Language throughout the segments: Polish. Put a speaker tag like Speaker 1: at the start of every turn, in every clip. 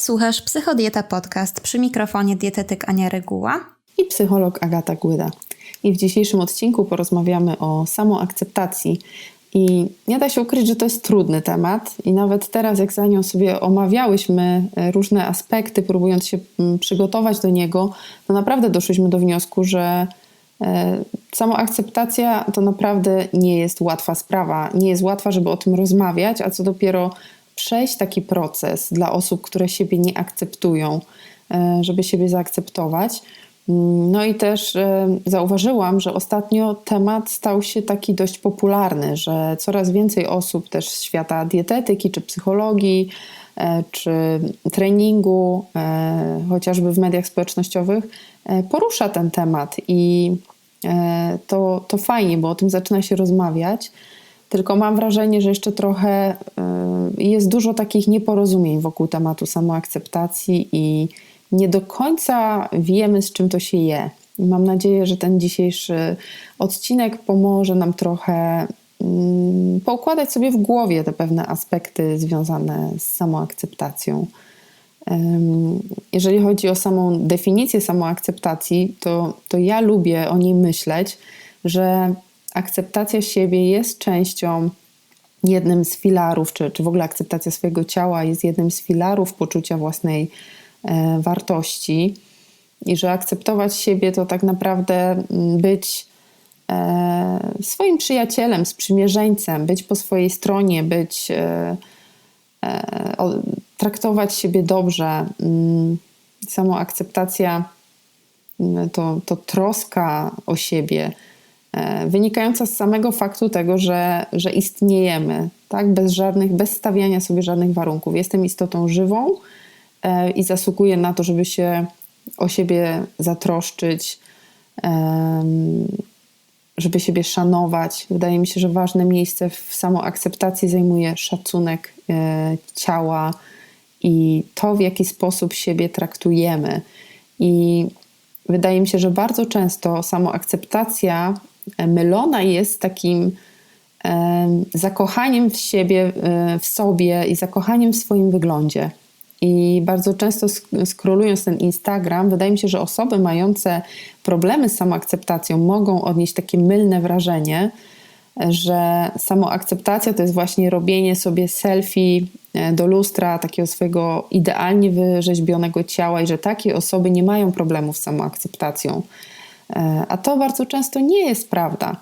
Speaker 1: Słuchasz Psychodieta Podcast przy mikrofonie dietetyk Ania Reguła.
Speaker 2: i psycholog Agata Głyda. I w dzisiejszym odcinku porozmawiamy o samoakceptacji. I nie da się ukryć, że to jest trudny temat. I nawet teraz, jak za nią sobie omawiałyśmy e, różne aspekty, próbując się mm, przygotować do niego, to naprawdę doszliśmy do wniosku, że e, samoakceptacja to naprawdę nie jest łatwa sprawa. Nie jest łatwa, żeby o tym rozmawiać, a co dopiero przejść taki proces dla osób, które siebie nie akceptują, e, żeby siebie zaakceptować. Mm, No i też e, zauważyłam, że ostatnio temat stał się taki dość popularny, że coraz więcej osób też z świata dietetyki czy psychologii, e, czy treningu, chociażby w mediach społecznościowych, porusza ten temat i to, to fajnie, bo o tym zaczyna się rozmawiać. Tylko mam wrażenie, że jeszcze trochę y, jest dużo takich nieporozumień wokół tematu samoakceptacji i nie do końca wiemy, z czym to się je. Mam nadzieję, że ten dzisiejszy odcinek pomoże nam trochę mm, poukładać sobie w głowie te pewne aspekty związane z samoakceptacją. Jeżeli chodzi o samą definicję samoakceptacji, to, to ja lubię o niej myśleć, że akceptacja siebie jest częścią, jednym z filarów, czy, czy w ogóle akceptacja swojego ciała jest jednym z filarów poczucia własnej e, wartości i że akceptować siebie to tak naprawdę mm, być e, swoim przyjacielem, sprzymierzeńcem, być po swojej stronie, być, e, e, o, traktować siebie dobrze. Mm, Samoakceptacja mm, to, to troska o siebie, wynikająca z samego faktu tego, że, że istniejemy, tak? bez żadnych, bez stawiania sobie żadnych warunków. Jestem istotą żywą e, i zasługuję na to, żeby się o siebie zatroszczyć, żeby siebie szanować. Wydaje mi się, że ważne miejsce w samoakceptacji zajmuje szacunek e, ciała i to, w jaki sposób siebie traktujemy. I wydaje mi się, że bardzo często samoakceptacja e, mylona jest takim em, zakochaniem w siebie, e, w sobie i zakochaniem w swoim wyglądzie. I bardzo często sk- skrolując ten Instagram, wydaje mi się, że osoby mające problemy z samoakceptacją mogą odnieść takie mylne wrażenie, że samoakceptacja to jest właśnie robienie sobie selfie e, do lustra takiego swojego idealnie wyrzeźbionego ciała i że takie osoby nie mają problemów z samoakceptacją. E, A to bardzo często nie jest prawda.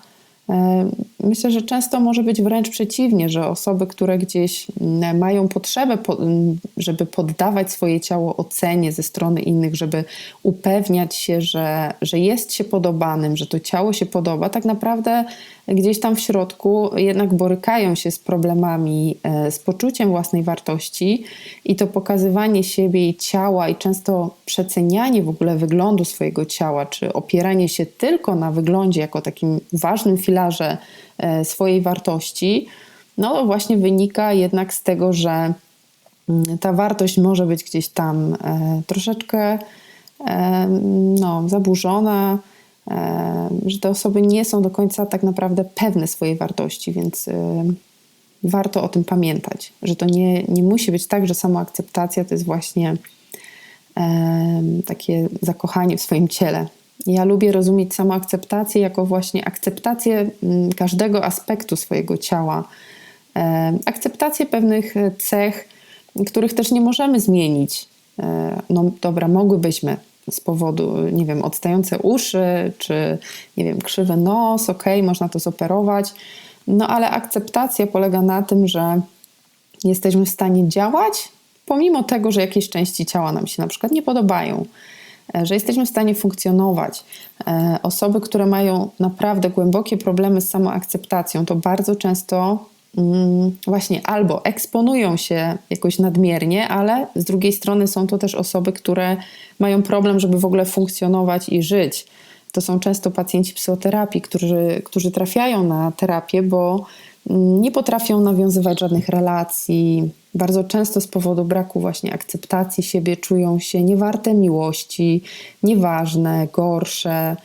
Speaker 2: E, Myślę, że często może być wręcz przeciwnie, że osoby, które gdzieś mm, mają potrzebę, po- mm, żeby poddawać swoje ciało ocenie ze strony innych, żeby upewniać się, że, że jest się podobanym, że to ciało się podoba, tak naprawdę gdzieś tam w środku jednak borykają się z problemami, e, z poczuciem własnej wartości i to pokazywanie siebie i ciała, i często przecenianie w ogóle wyglądu swojego ciała, czy opieranie się tylko na wyglądzie jako takim ważnym filarze e, swojej wartości, no właśnie wynika jednak z tego, że mm, ta wartość może być gdzieś tam e, troszeczkę no, zaburzona, że te osoby nie są do końca tak naprawdę pewne swojej wartości, więc e, warto o tym pamiętać, że to nie, nie musi być tak, że samoakceptacja to jest właśnie e, takie zakochanie w swoim ciele. Ja lubię rozumieć samoakceptację jako właśnie akceptację mm, każdego aspektu swojego ciała, e, akceptację pewnych cech, których też nie możemy zmienić. E, No dobra, mogłybyśmy z powodu, nie wiem, odstające uszy, czy nie wiem, krzywy nos, okej, można to zoperować. No ale akceptacja polega na tym, że jesteśmy w stanie działać, pomimo tego, że jakieś części ciała nam się na przykład nie podobają, e, że jesteśmy w stanie funkcjonować. E, Osoby, które mają naprawdę głębokie problemy z samoakceptacją, to bardzo często właśnie albo eksponują się jakoś nadmiernie, ale z drugiej strony są to też osoby, które mają problem, żeby w ogóle funkcjonować i żyć. To są często pacjenci psychoterapii, którzy, którzy trafiają na terapię, bo mm, nie potrafią nawiązywać żadnych relacji. Bardzo często z powodu braku właśnie akceptacji siebie czują się niewarte miłości, nieważne, gorsze.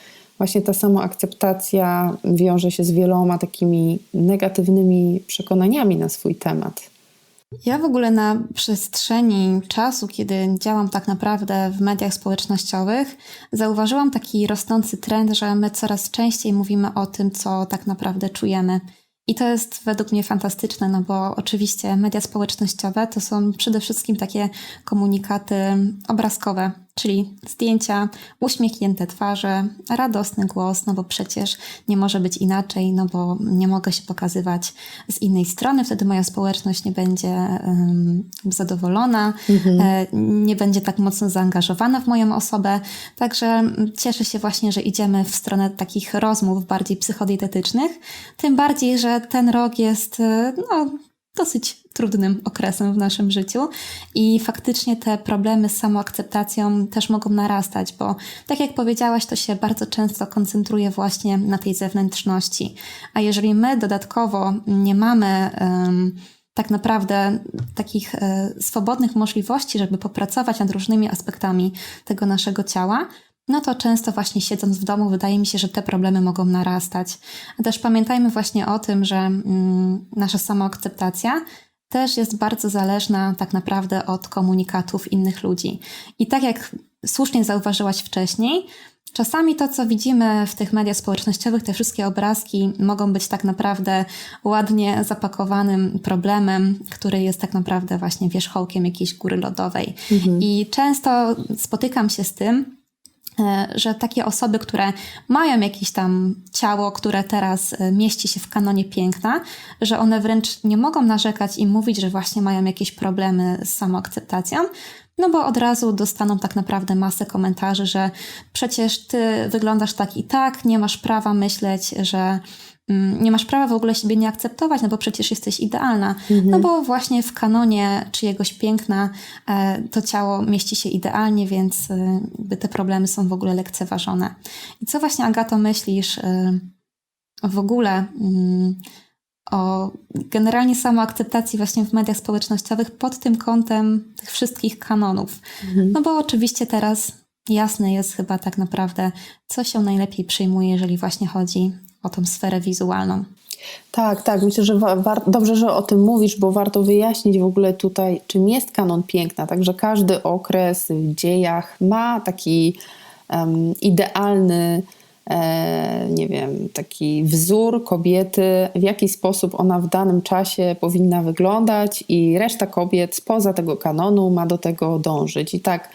Speaker 2: Właśnie ta samoakceptacja wiąże się z wieloma takimi negatywnymi przekonaniami na swój temat.
Speaker 1: Ja w ogóle na przestrzeni czasu, kiedy działam tak naprawdę w mediach społecznościowych, zauważyłam taki rosnący trend, że my coraz częściej mówimy o tym, co tak naprawdę czujemy. I to jest według mnie fantastyczne, no bo oczywiście media społecznościowe to są przede wszystkim takie komunikaty obrazkowe, czyli zdjęcia, uśmiechnięte twarze, radosny głos, no bo przecież nie może być inaczej, no bo nie mogę się pokazywać z innej strony, wtedy moja społeczność nie będzie um, zadowolona, mhm. e, nie będzie tak mocno zaangażowana w moją osobę. Także cieszę się właśnie, że idziemy w stronę takich rozmów bardziej psychodietetycznych, tym bardziej, że ten rok jest no, dosyć trudnym okresem w naszym życiu i faktycznie te problemy z samoakceptacją też mogą narastać, bo tak jak powiedziałaś, to się bardzo często koncentruje właśnie na tej zewnętrzności. A jeżeli my dodatkowo nie mamy um, tak naprawdę takich e, swobodnych możliwości, żeby popracować nad różnymi aspektami tego naszego ciała, no to często właśnie siedząc w domu, wydaje mi się, że te problemy mogą narastać. A też pamiętajmy właśnie o tym, że mm, nasza samoakceptacja też jest bardzo zależna tak naprawdę od komunikatów innych ludzi. I tak jak słusznie zauważyłaś wcześniej, Czasami to, co widzimy w tych mediach społecznościowych, te wszystkie obrazki mogą być tak naprawdę ładnie zapakowanym problemem, który jest tak naprawdę właśnie wierzchołkiem jakiejś góry lodowej. Mhm. I często spotykam się z tym, że takie osoby, które mają jakieś tam ciało, które teraz e, mieści się w kanonie piękna, że one wręcz nie mogą narzekać i mówić, że właśnie mają jakieś problemy z samoakceptacją, no bo od razu dostaną tak naprawdę masę komentarzy, że przecież ty wyglądasz tak i tak, nie masz prawa myśleć, że nie masz prawa w ogóle siebie nie akceptować, no bo przecież jesteś idealna. Mhm. No bo właśnie w kanonie czyjegoś piękna e, to ciało mieści się idealnie, więc e, te problemy są w ogóle lekceważone. I co właśnie, Agato, myślisz e, w ogóle mm, o generalnie samoakceptacji właśnie w mediach społecznościowych pod tym kątem tych wszystkich kanonów? Mhm. No bo oczywiście teraz jasne jest chyba tak naprawdę, co się najlepiej przyjmuje, jeżeli właśnie chodzi o tą sferę wizualną.
Speaker 2: Tak, tak. Myślę, że dobrze, że o tym mówisz, bo warto wyjaśnić w ogóle tutaj, czym jest kanon piękna. Także każdy okres w dziejach ma taki um, idealny, e, nie wiem, taki wzór kobiety, w jaki sposób ona w danym czasie powinna wyglądać, i reszta kobiet spoza tego kanonu ma do tego dążyć. I tak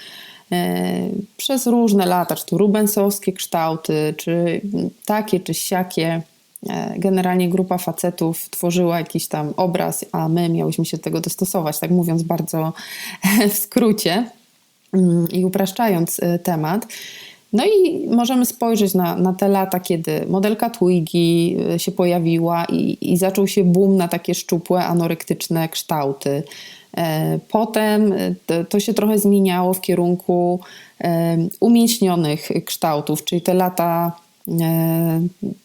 Speaker 2: przez różne lata, czy to rubensowskie kształty, czy takie, czy siakie. E, generalnie grupa facetów tworzyła jakiś tam obraz, a my miałyśmy się do tego dostosować, tak mówiąc bardzo w skrócie mm, i upraszczając e, temat. No i możemy spojrzeć na, na te lata, kiedy modelka Twiggy się pojawiła i, i zaczął się boom na takie szczupłe, anorektyczne kształty. E, potem e, to się trochę zmieniało w kierunku e, umięśnionych kształtów, czyli te lata,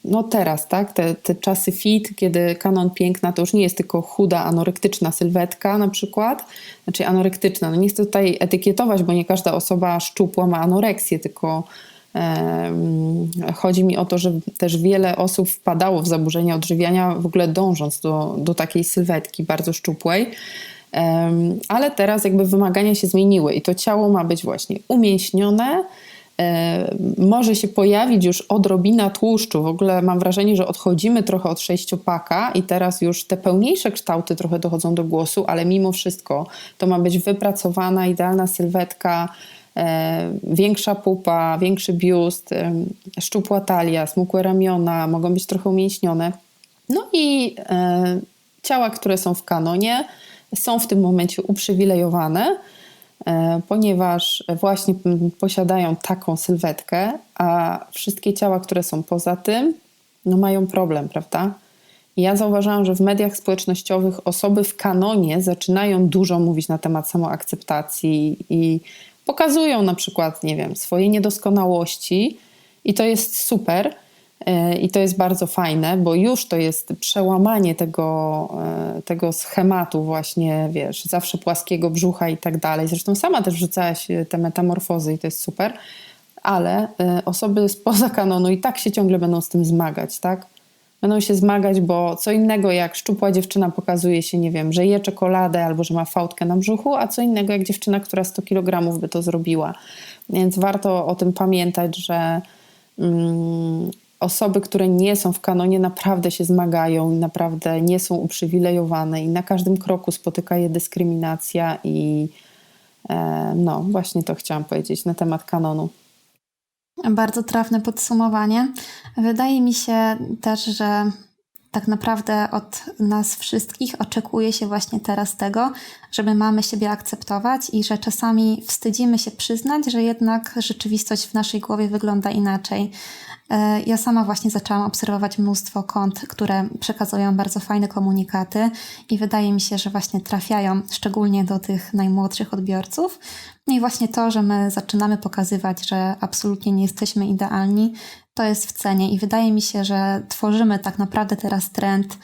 Speaker 2: no teraz, tak, te, te czasy fit, kiedy kanon piękna to już nie jest tylko chuda, anorektyczna sylwetka na przykład, znaczy anorektyczna, no nie chcę tutaj etykietować, bo nie każda osoba szczupła ma anoreksję, tylko Chodzi mi o to, że też wiele osób wpadało w zaburzenia odżywiania, w ogóle dążąc do, do takiej sylwetki bardzo szczupłej ale teraz jakby wymagania się zmieniły i to ciało ma być właśnie umięśnione, może się pojawić już odrobina tłuszczu. W ogóle mam wrażenie, że odchodzimy trochę od sześciopaka i teraz już te pełniejsze kształty trochę dochodzą do głosu, ale mimo wszystko to ma być wypracowana, idealna sylwetka, większa pupa, większy biust, szczupła talia, smukłe ramiona, mogą być trochę umięśnione. No i ciała, które są w kanonie, są w tym momencie uprzywilejowane, e, ponieważ właśnie posiadają taką sylwetkę, a wszystkie ciała, które są poza tym, no mają problem, prawda? Ja zauważyłam, że w mediach społecznościowych osoby w kanonie zaczynają dużo mówić na temat samoakceptacji i pokazują na przykład, nie wiem, swoje niedoskonałości, i to jest super. E, I to jest bardzo fajne, bo już to jest przełamanie tego, e, tego schematu, właśnie, wiesz, zawsze płaskiego brzucha i tak dalej. Zresztą sama też wrzucałaś e, te metamorfozy i to jest super, ale osoby spoza kanonu i tak się ciągle będą z tym zmagać, tak? będą się zmagać, bo co innego jak szczupła dziewczyna pokazuje się, nie wiem, że je czekoladę albo że ma fałdkę na brzuchu, a co innego jak dziewczyna, która 100 kg by to zrobiła. Więc warto o tym pamiętać, że mm, osoby, które nie są w kanonie, naprawdę się zmagają i naprawdę nie są uprzywilejowane i na każdym kroku spotyka je dyskryminacja i e, no, właśnie to chciałam powiedzieć na temat kanonu.
Speaker 1: Bardzo trafne podsumowanie. Wydaje mi się też, że tak naprawdę od nas wszystkich oczekuje się właśnie teraz tego, żeby mamy siebie akceptować i że czasami wstydzimy się przyznać, że jednak rzeczywistość w naszej głowie wygląda inaczej. E, ja sama właśnie zaczęłam obserwować mnóstwo kont, które przekazują bardzo fajne komunikaty i wydaje mi się, że właśnie trafiają szczególnie do tych najmłodszych odbiorców. No i właśnie to, że my zaczynamy pokazywać, że absolutnie nie jesteśmy idealni, to jest w cenie i wydaje mi się, że tworzymy tak naprawdę teraz trend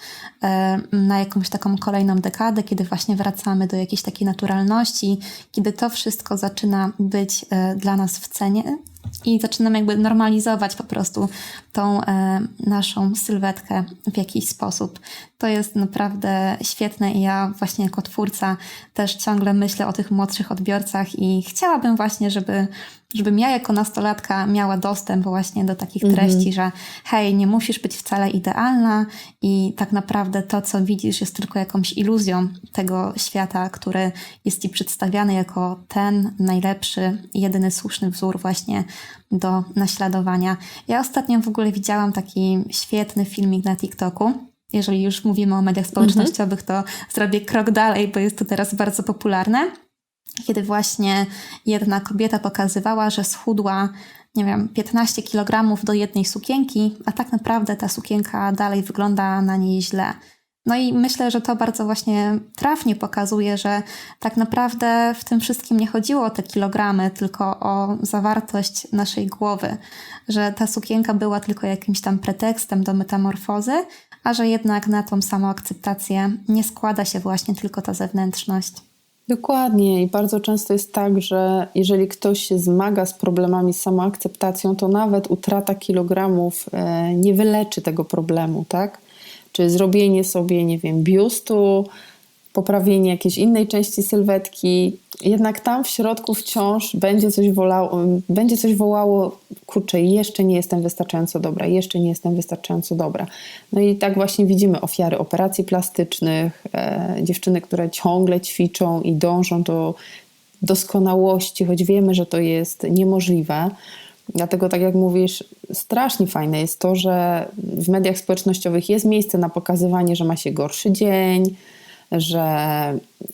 Speaker 1: e, na jakąś taką kolejną dekadę, kiedy właśnie wracamy do jakiejś takiej naturalności, kiedy to wszystko zaczyna być e, dla nas w cenie i zaczynamy jakby normalizować po prostu tą e, naszą sylwetkę w jakiś sposób. To jest naprawdę świetne i ja właśnie jako twórca też ciągle myślę o tych młodszych odbiorcach i chciałabym właśnie, żeby żebym ja jako nastolatka miała dostęp właśnie do takich
Speaker 2: Mhm.
Speaker 1: treści, że hej, nie musisz być wcale idealna i tak naprawdę to, co widzisz, jest tylko jakąś iluzją tego świata, który jest ci przedstawiany jako ten najlepszy, jedyny słuszny wzór właśnie do naśladowania. Ja ostatnio w ogóle widziałam taki świetny filmik na TikToku. Jeżeli już mówimy o mediach społecznościowych, to zrobię krok dalej, bo jest to teraz bardzo popularne kiedy właśnie jedna kobieta pokazywała, że schudła, nie wiem, 15 kg do jednej sukienki, a tak naprawdę ta sukienka dalej wygląda na niej źle. No i myślę, że to bardzo właśnie trafnie pokazuje, że tak naprawdę w tym wszystkim nie chodziło o te kilogramy, tylko o zawartość naszej głowy, że ta sukienka była tylko jakimś tam pretekstem do metamorfozy, a że jednak na tą samoakceptację nie składa się właśnie tylko ta zewnętrzność.
Speaker 2: Dokładnie i bardzo często jest tak, że jeżeli ktoś się zmaga z problemami z samoakceptacją, to nawet utrata kilogramów e, nie wyleczy tego problemu, tak? Czy zrobienie sobie, nie wiem, biustu, poprawienie jakiejś innej części sylwetki, jednak tam w środku wciąż będzie coś, wolało, będzie coś wołało, kurczę, jeszcze nie jestem wystarczająco dobra, jeszcze nie jestem wystarczająco dobra. No i tak właśnie widzimy ofiary operacji plastycznych, e, dziewczyny, które ciągle ćwiczą i dążą do doskonałości, choć wiemy, że to jest niemożliwe. Dlatego, tak jak mówisz, strasznie fajne jest to, że w mediach społecznościowych jest miejsce na pokazywanie, że ma się gorszy dzień, że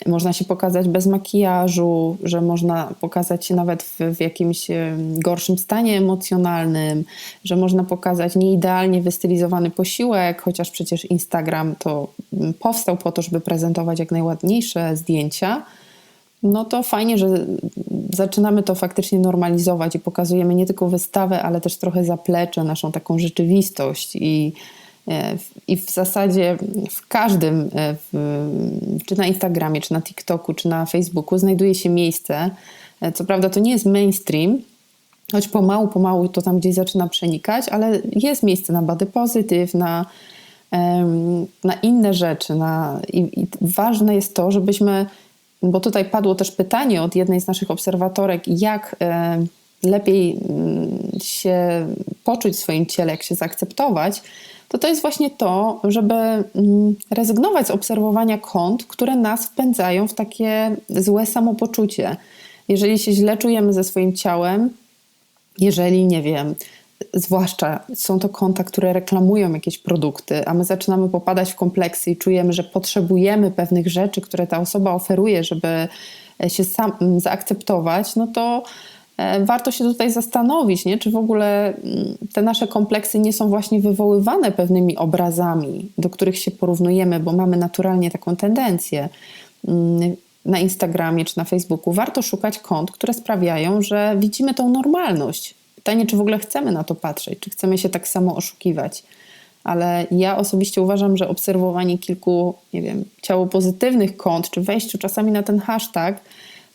Speaker 2: można się pokazać bez makijażu, że można pokazać się nawet w, w, jakimś gorszym stanie emocjonalnym, że można pokazać nieidealnie wystylizowany posiłek, chociaż przecież Instagram to powstał po to, żeby prezentować jak najładniejsze zdjęcia. No to fajnie, że zaczynamy to faktycznie normalizować i pokazujemy nie tylko wystawę, ale też trochę zaplecze, naszą taką rzeczywistość i i w zasadzie w każdym, w, czy na Instagramie, czy na TikToku, czy na Facebooku znajduje się miejsce. Co prawda to nie jest mainstream, choć pomału, pomału to tam gdzieś zaczyna przenikać, ale jest miejsce na body positive, na, na inne rzeczy. Na, i, i ważne jest to, żebyśmy, bo tutaj padło też pytanie od jednej z naszych obserwatorek, jak lepiej się poczuć w swoim ciele, jak się zaakceptować, to to jest właśnie to, żeby mm, rezygnować z obserwowania kont, które nas wpędzają w takie złe samopoczucie. Jeżeli się źle czujemy ze swoim ciałem, jeżeli, nie wiem, zwłaszcza są to konta, które reklamują jakieś produkty, a my zaczynamy popadać w kompleksy i czujemy, że potrzebujemy pewnych rzeczy, które ta osoba oferuje, żeby się sam zaakceptować, no to E, warto się tutaj zastanowić, nie? czy w ogóle te nasze kompleksy nie są właśnie wywoływane pewnymi obrazami, do których się porównujemy, bo mamy naturalnie taką tendencję na Instagramie czy na Facebooku. Warto szukać kont, które sprawiają, że widzimy tą normalność. Pytanie, czy w ogóle chcemy na to patrzeć, czy chcemy się tak samo oszukiwać. Ale ja osobiście uważam, że obserwowanie kilku, nie wiem, ciało pozytywnych kont, czy wejściu czasami na ten hashtag,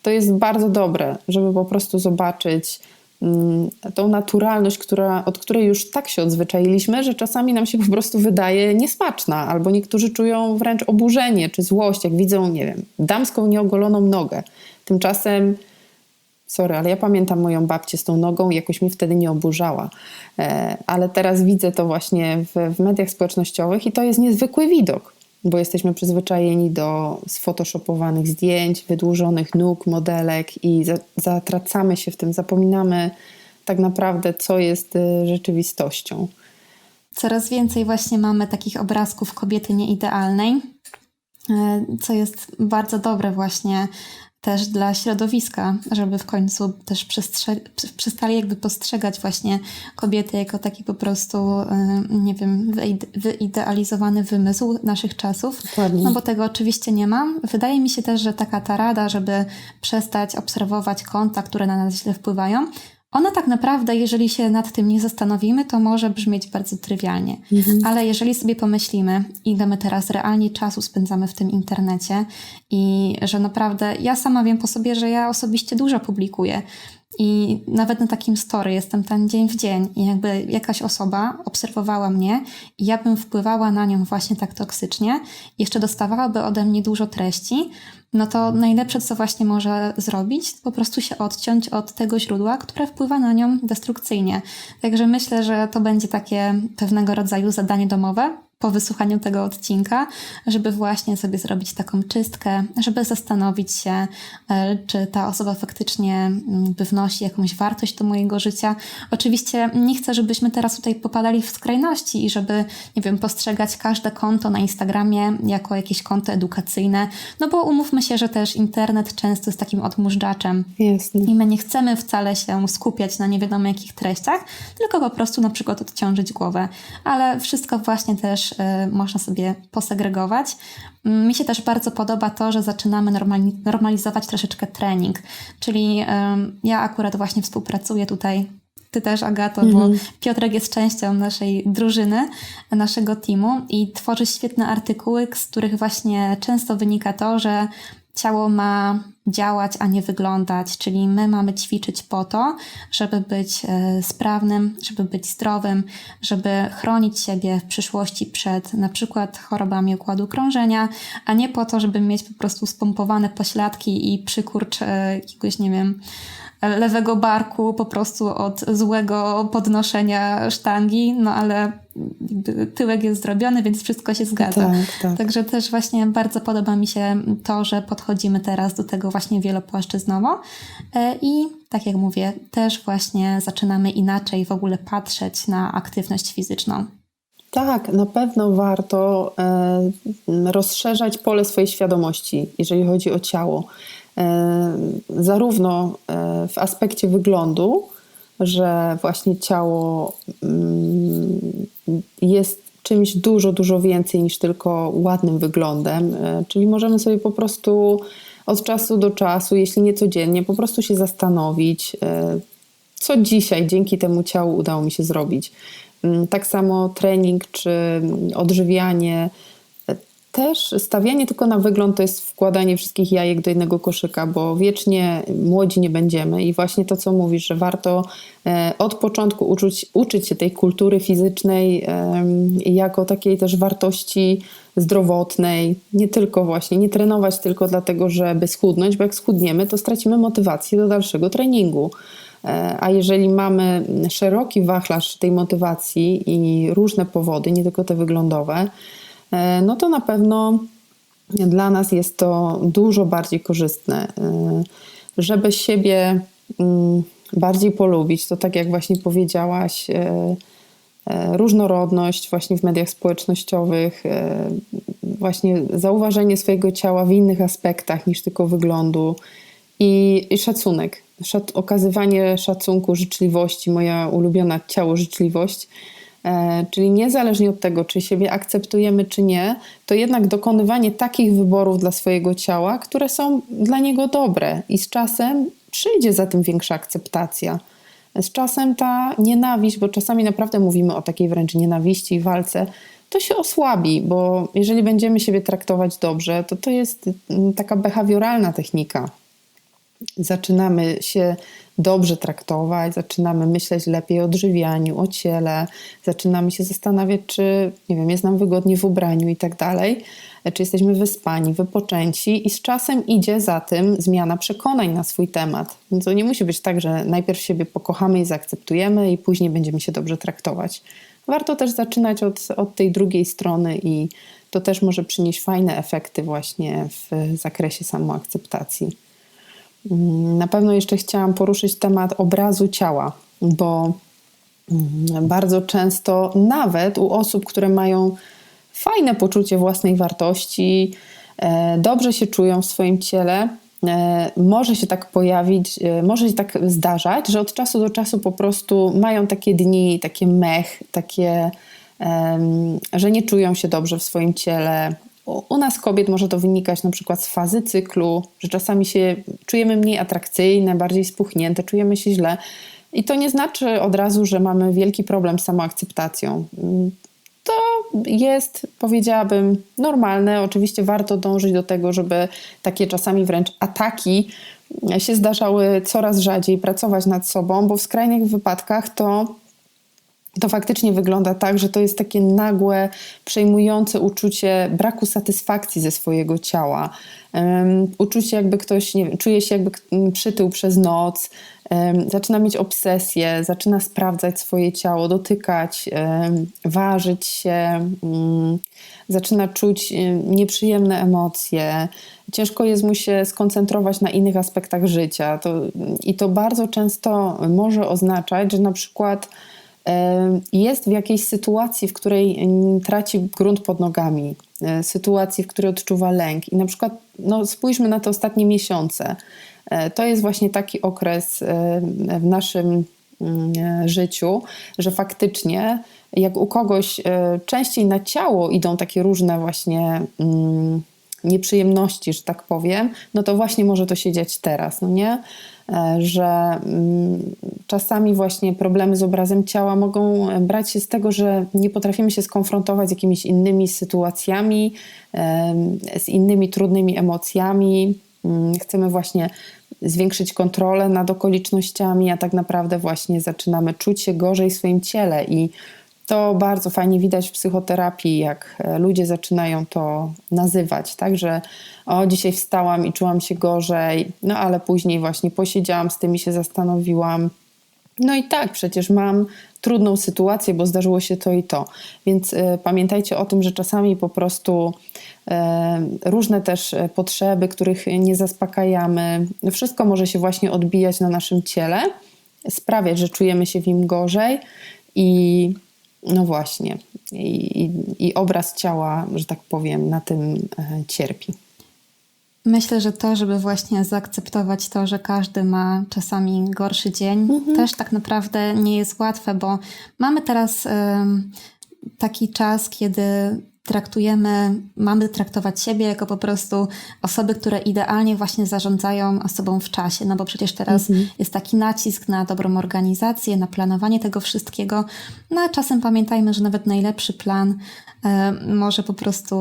Speaker 2: to jest bardzo dobre, żeby po prostu zobaczyć, mm, tą naturalność, która, od której już tak się odzwyczailiśmy, że czasami nam się po prostu wydaje niesmaczna, albo niektórzy czują wręcz oburzenie czy złość, jak widzą, nie wiem, damską nieogoloną nogę. Tymczasem sorry, ale ja pamiętam moją babcię z tą nogą i jakoś mnie wtedy nie oburzała. E, ale teraz widzę to właśnie w, w mediach społecznościowych i to jest niezwykły widok, bo jesteśmy przyzwyczajeni do sfotoshopowanych zdjęć, wydłużonych nóg, modelek i za, zatracamy się w tym, zapominamy tak naprawdę, co jest y, rzeczywistością.
Speaker 1: Coraz więcej właśnie mamy takich obrazków kobiety nieidealnej, e, co jest bardzo dobre właśnie też dla środowiska, żeby w końcu też przestali jakby postrzegać właśnie kobiety jako taki po prostu, e, nie wiem, wyidealizowany wymysł naszych czasów. Dokładnie. No bo tego oczywiście nie mam. Wydaje mi się też, że taka ta rada, żeby przestać obserwować konta, które na nas źle wpływają, ona tak naprawdę, jeżeli się nad tym nie zastanowimy, to może brzmieć bardzo trywialnie. Mhm. Ale jeżeli sobie pomyślimy, ile my teraz realnie czasu spędzamy w tym internecie i że naprawdę ja sama wiem po sobie, że ja osobiście dużo publikuję. I nawet na takim story jestem ten dzień w dzień i jakby jakaś osoba obserwowała mnie i ja bym wpływała na nią właśnie tak toksycznie, jeszcze dostawałaby ode mnie dużo treści, no to najlepsze, co właśnie może zrobić, to po prostu się odciąć od tego źródła, które wpływa na nią destrukcyjnie. Także myślę, że to będzie takie pewnego rodzaju zadanie domowe, po wysłuchaniu tego odcinka, żeby właśnie sobie zrobić taką czystkę, żeby zastanowić się, e, czy ta osoba faktycznie mm, wnosi jakąś wartość do mojego życia. Oczywiście nie chcę, żebyśmy teraz tutaj popadali w skrajności i żeby, nie wiem, postrzegać każde konto na Instagramie jako jakieś konto edukacyjne, no bo umówmy się, że też internet często jest takim odmóżdżaczem.
Speaker 2: Jasne.
Speaker 1: I my nie chcemy wcale się skupiać na nie wiadomo jakich treściach, tylko po prostu na przykład odciążyć głowę. Ale wszystko właśnie też Y, można sobie posegregować. Mm, mi się też bardzo podoba to, że zaczynamy normalizować troszeczkę trening, czyli ja akurat właśnie współpracuję tutaj ty też, Agato, bo mhm. Piotrek jest częścią naszej drużyny, naszego teamu i tworzy świetne artykuły, z których właśnie często wynika to, że ciało ma działać, a nie wyglądać, czyli my mamy ćwiczyć po to, żeby być e, sprawnym, żeby być zdrowym, żeby chronić siebie w przyszłości przed na przykład chorobami układu krążenia, a nie po to, żeby mieć po prostu spompowane pośladki i przykurcz e, jakiegoś, nie wiem, lewego barku po prostu od złego podnoszenia sztangi, no ale tyłek jest zrobiony, więc wszystko się zgadza. Tak, tak. Także też właśnie bardzo podoba mi się to, że podchodzimy teraz do tego właśnie wielopłaszczyznowo e, i tak jak mówię, też właśnie zaczynamy inaczej w ogóle patrzeć na aktywność fizyczną.
Speaker 2: Tak, na pewno warto e, rozszerzać pole swojej świadomości, jeżeli chodzi o ciało. E, zarówno e, w aspekcie wyglądu, że właśnie ciało mm, jest czymś dużo, dużo więcej niż tylko ładnym wyglądem, e, czyli możemy sobie po prostu od czasu do czasu, jeśli nie codziennie, po prostu się zastanowić, co dzisiaj dzięki temu ciału udało mi się zrobić. Mm, tak samo trening czy odżywianie też stawianie tylko na wygląd to jest wkładanie wszystkich jajek do jednego koszyka, bo wiecznie młodzi nie będziemy i właśnie to, co mówisz, że warto e, od początku uczyć, uczyć się tej kultury fizycznej jako takiej też wartości zdrowotnej, nie tylko właśnie, nie trenować tylko dlatego, żeby schudnąć, bo jak schudniemy, to stracimy motywację do dalszego treningu. E, a jeżeli mamy szeroki wachlarz tej motywacji i różne powody, nie tylko te wyglądowe, no to na pewno dla nas jest to dużo bardziej korzystne. E, żeby siebie mm, bardziej polubić, to tak jak właśnie powiedziałaś, e, różnorodność właśnie w mediach społecznościowych, właśnie zauważenie swojego ciała w innych aspektach niż tylko wyglądu i, szacunek. Okazywanie szacunku, życzliwości, moja ulubiona ciało życzliwość E, czyli niezależnie od tego, czy siebie akceptujemy, czy nie, to jednak dokonywanie takich wyborów dla swojego ciała, które są dla niego dobre i z czasem przyjdzie za tym większa akceptacja. Z czasem ta nienawiść, bo czasami naprawdę mówimy o takiej wręcz nienawiści i walce, to się osłabi, bo jeżeli będziemy siebie traktować dobrze, to to jest mm, taka behawioralna technika. Zaczynamy się dobrze traktować, zaczynamy myśleć lepiej o odżywianiu, o ciele, zaczynamy się zastanawiać, czy nie wiem, jest nam wygodnie w ubraniu i tak dalej, czy jesteśmy wyspani, wypoczęci i z czasem idzie za tym zmiana przekonań na swój temat. Więc to nie musi być tak, że najpierw siebie pokochamy i zaakceptujemy i później będziemy się dobrze traktować. Warto też zaczynać od, od tej drugiej strony i to też może przynieść fajne efekty właśnie w zakresie samoakceptacji. Mm, Na pewno jeszcze chciałam poruszyć temat obrazu ciała, bo mm, bardzo często, nawet u osób, które mają fajne poczucie własnej wartości, e, dobrze się czują w swoim ciele, e, może się tak pojawić, e, może się tak zdarzać, że od czasu do czasu po prostu mają takie dni, takie mech, takie, że nie czują się dobrze w swoim ciele. U nas kobiet może to wynikać na przykład z fazy cyklu, że czasami się czujemy mniej atrakcyjne, bardziej spuchnięte, czujemy się źle. I to nie znaczy od razu, że mamy wielki problem z samoakceptacją. Mm, To jest, powiedziałabym, normalne. Oczywiście warto dążyć do tego, żeby takie czasami wręcz ataki się zdarzały coraz rzadziej, pracować nad sobą, bo w skrajnych wypadkach to to faktycznie wygląda tak, że to jest takie nagłe, przejmujące uczucie braku satysfakcji ze swojego ciała. Um, uczucie, jakby ktoś nie wiem, czuje się, jakby przytył przez noc, um, zaczyna mieć obsesję, zaczyna sprawdzać swoje ciało, dotykać, um, ważyć się, um, zaczyna czuć nieprzyjemne emocje. Ciężko jest mu się skoncentrować na innych aspektach życia. To, I to bardzo często może oznaczać, że na przykład jest w jakiejś sytuacji, w której traci grunt pod nogami, e, sytuacji, w której odczuwa lęk. I na przykład no, spójrzmy na te ostatnie miesiące. E, To jest właśnie taki okres w naszym mm, e, życiu, że faktycznie jak u kogoś częściej na ciało idą takie różne właśnie mm, nieprzyjemności, że tak powiem, no to właśnie może to się dziać teraz, no nie? E, Że mm, czasami właśnie problemy z obrazem ciała mogą brać się z tego, że nie potrafimy się skonfrontować z jakimiś innymi sytuacjami, z innymi trudnymi emocjami. Mm, Chcemy właśnie zwiększyć kontrolę nad okolicznościami, a tak naprawdę właśnie zaczynamy czuć się gorzej w swoim ciele i to bardzo fajnie widać w psychoterapii, jak e, ludzie zaczynają to nazywać, tak, że o, dzisiaj wstałam i czułam się gorzej, no ale później właśnie posiedziałam z tym i się zastanowiłam, no i tak, przecież mam trudną sytuację, bo zdarzyło się to i to. Więc e, pamiętajcie o tym, że czasami po prostu e, różne też potrzeby, których nie zaspokajamy, wszystko może się właśnie odbijać na naszym ciele, sprawiać, że czujemy się w nim gorzej i no właśnie, i, i, obraz ciała, że tak powiem, na tym e, cierpi.
Speaker 1: Myślę, że to, żeby właśnie zaakceptować to, że każdy ma czasami gorszy dzień, też tak naprawdę nie jest łatwe, bo mamy teraz em, taki czas, kiedy traktujemy, mamy traktować siebie jako po prostu osoby, które idealnie właśnie zarządzają osobą w czasie, no bo przecież teraz jest taki nacisk na dobrą organizację, na planowanie tego wszystkiego, no a czasem pamiętajmy, że nawet najlepszy plan e, może po prostu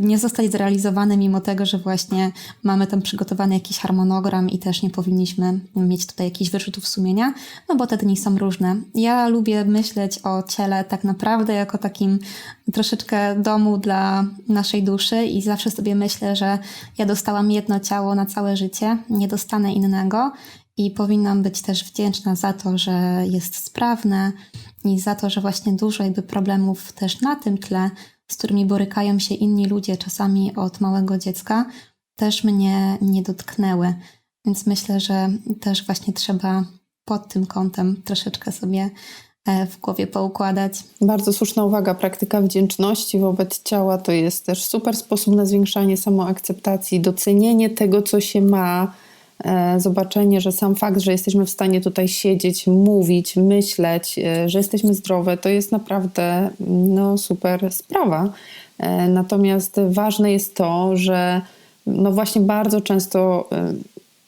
Speaker 1: nie zostać zrealizowany, mimo tego, że właśnie mamy tam przygotowany jakiś harmonogram i też nie powinniśmy mieć tutaj jakichś wyrzutów sumienia, no bo te dni są różne. Ja lubię myśleć o ciele tak naprawdę jako takim troszeczkę domu dla naszej duszy i zawsze sobie myślę, że ja dostałam jedno ciało na całe życie, nie dostanę innego i powinnam być też wdzięczna za to, że jest sprawne i za to, że właśnie dużo jakby problemów też na tym tle, z którymi borykają się inni ludzie, czasami od małego dziecka, też mnie nie dotknęły. Więc myślę, że też właśnie trzeba pod tym kątem troszeczkę sobie w głowie poukładać.
Speaker 2: Bardzo słuszna uwaga, praktyka wdzięczności wobec ciała to jest też super sposób na zwiększanie samoakceptacji, docenienie tego, co się ma, e, zobaczenie, że sam fakt, że jesteśmy w stanie tutaj siedzieć, mówić, myśleć, e, że jesteśmy zdrowe, to jest naprawdę no, super sprawa. E, Natomiast ważne jest to, że no właśnie bardzo często e,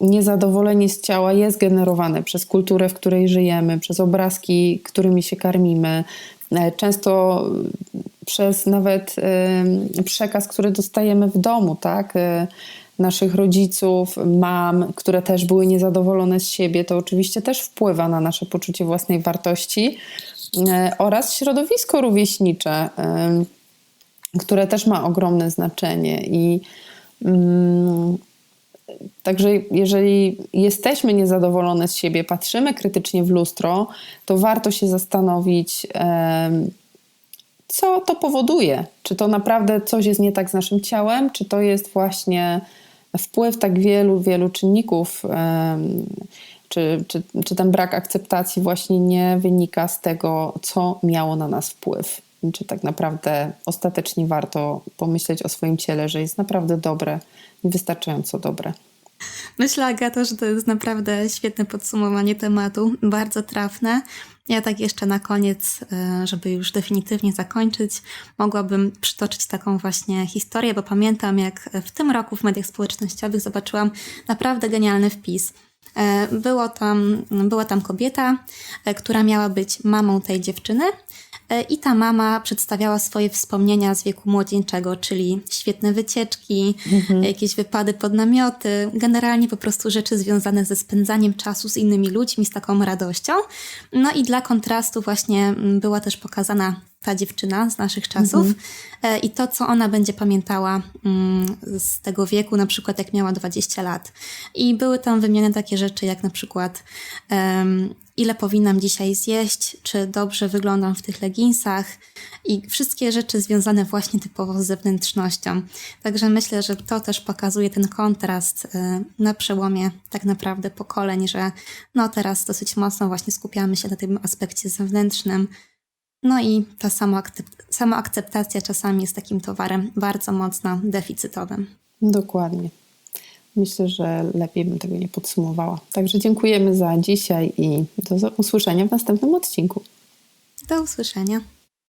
Speaker 2: niezadowolenie z ciała jest generowane przez kulturę, w której żyjemy, przez obrazki, którymi się karmimy, e, często przez nawet e, przekaz, który dostajemy w domu, tak? E, naszych rodziców, mam, które też były niezadowolone z siebie, to oczywiście też wpływa na nasze poczucie własnej wartości oraz środowisko rówieśnicze, które też ma ogromne znaczenie i mm, Także jeżeli jesteśmy niezadowolone z siebie, patrzymy krytycznie w lustro, to warto się zastanowić, co to powoduje. Czy to naprawdę coś jest nie tak z naszym ciałem, czy to jest właśnie wpływ tak wielu, wielu czynników, czy, czy, czy ten brak akceptacji właśnie nie wynika z tego, co miało na nas wpływ. Czy tak naprawdę ostatecznie warto pomyśleć o swoim ciele, że jest naprawdę dobre i wystarczająco dobre.
Speaker 1: Myślę, Agato, że to jest naprawdę świetne podsumowanie tematu, bardzo trafne. Ja tak jeszcze na koniec, e, żeby już definitywnie zakończyć, mogłabym przytoczyć taką właśnie historię, bo pamiętam, jak w tym roku w mediach społecznościowych zobaczyłam naprawdę genialny wpis. E, Było tam, była tam kobieta, e, która miała być mamą tej dziewczyny. E, I ta mama przedstawiała swoje wspomnienia z wieku młodzieńczego, czyli świetne wycieczki, jakieś wypady pod namioty, generalnie po prostu rzeczy związane ze spędzaniem czasu z innymi ludźmi, z taką radością. No i dla kontrastu właśnie mm, była też pokazana ta dziewczyna z naszych czasów e, i to, co ona będzie pamiętała mm, z tego wieku, na przykład jak miała 20 lat. I były tam wymienione takie rzeczy, jak na przykład em, ile powinnam dzisiaj zjeść, czy dobrze wyglądam w tych leginsach i wszystkie rzeczy związane właśnie typowo z zewnętrznością. Także myślę, że to też pokazuje ten kontrast e, na przełomie tak naprawdę pokoleń, że no teraz dosyć mocno właśnie skupiamy się na tym aspekcie zewnętrznym, no i ta samoakcept- samoakceptacja czasami jest takim towarem bardzo mocno deficytowym.
Speaker 2: Dokładnie. Myślę, że lepiej bym tego nie podsumowała. Także dziękujemy za dzisiaj i do usłyszenia w następnym odcinku.
Speaker 1: Do usłyszenia.